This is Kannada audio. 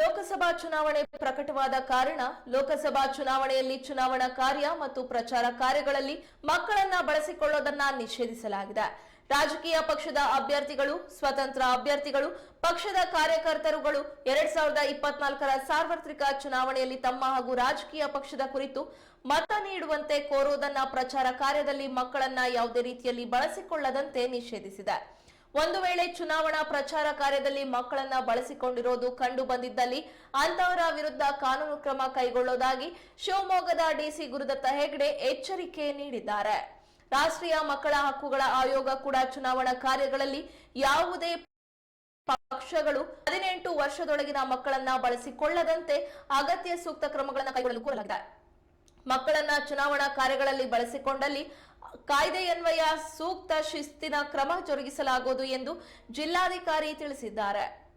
ಲೋಕಸಭಾ ಚುನಾವಣೆ ಪ್ರಕಟವಾದ ಕಾರಣ ಲೋಕಸಭಾ ಚುನಾವಣೆಯಲ್ಲಿ ಚುನಾವಣಾ ಕಾರ್ಯ ಮತ್ತು ಪ್ರಚಾರ ಕಾರ್ಯಗಳಲ್ಲಿ ಮಕ್ಕಳನ್ನ ಬಳಸಿಕೊಳ್ಳೋದನ್ನ ನಿಷೇಧಿಸಲಾಗಿದೆ. ರಾಜಕೀಯ ಪಕ್ಷದ ಅಭ್ಯರ್ಥಿಗಳು, ಸ್ವತಂತ್ರ ಅಭ್ಯರ್ಥಿಗಳು, ಪಕ್ಷದ ಕಾರ್ಯಕರ್ತರುಗಳು ಎರಡ್ ಸಾವಿರದ ಇಪ್ಪತ್ನಾಲ್ಕರ ಸಾರ್ವತ್ರಿಕ ಚುನಾವಣೆಯಲ್ಲಿ ತಮ್ಮ ಹಾಗೂ ರಾಜಕೀಯ ಪಕ್ಷದ ಕುರಿತು ಮತ ನೀಡುವಂತೆ ಕೋರುವುದನ್ನ ಪ್ರಚಾರ ಕಾರ್ಯದಲ್ಲಿ ಮಕ್ಕಳನ್ನ ಯಾವುದೇ ರೀತಿಯಲ್ಲಿ ಬಳಸಿಕೊಳ್ಳದಂತೆ ನಿಷೇಧಿಸಿದೆ. ಒಂದು ವೇಳೆ ಚುನಾವಣಾ ಪ್ರಚಾರ ಕಾರ್ಯದಲ್ಲಿ ಮಕ್ಕಳನ್ನ ಬಳಸಿಕೊಂಡಿರೋದು ಕಂಡು ಬಂದಿದ್ದಲ್ಲಿ ಅಂತವರ ವಿರುದ್ಧ ಕಾನೂನು ಕ್ರಮ ಕೈಗೊಳ್ಳೋದಾಗಿ ಶಿವಮೊಗ್ಗದ ಡಿಸಿ ಗುರುದತ್ತ ಹೆಗ್ಡೆ ಎಚ್ಚರಿಕೆ ನೀಡಿದ್ದಾರೆ. ರಾಷ್ಟ್ರೀಯ ಮಕ್ಕಳ ಹಕ್ಕುಗಳ ಆಯೋಗ ಕೂಡ ಚುನಾವಣಾ ಕಾರ್ಯಗಳಲ್ಲಿ ಯಾವುದೇ ಪಕ್ಷಗಳು ಹದಿನೆಂಟು ವರ್ಷದೊಳಗಿನ ಮಕ್ಕಳನ್ನ ಬಳಸಿಕೊಳ್ಳದಂತೆ ಅಗತ್ಯ ಸೂಕ್ತ ಕ್ರಮಗಳನ್ನು ಕೈಗೊಳ್ಳಲು ಕೋರಲಾಗಿದೆ. ಮಕ್ಕಳನ್ನ ಚುನಾವಣಾ ಕಾರ್ಯಗಳಲ್ಲಿ ಬಳಸಿಕೊಂಡಲ್ಲಿ ಕಾಯ್ದೆಯನ್ವಯ ಸೂಕ್ತ ಶಿಸ್ತಿನ ಕ್ರಮ ಜರುಗಿಸಲಾಗುವುದು ಎಂದು ಜಿಲ್ಲಾಧಿಕಾರಿ ತಿಳಿಸಿದ್ದಾರೆ.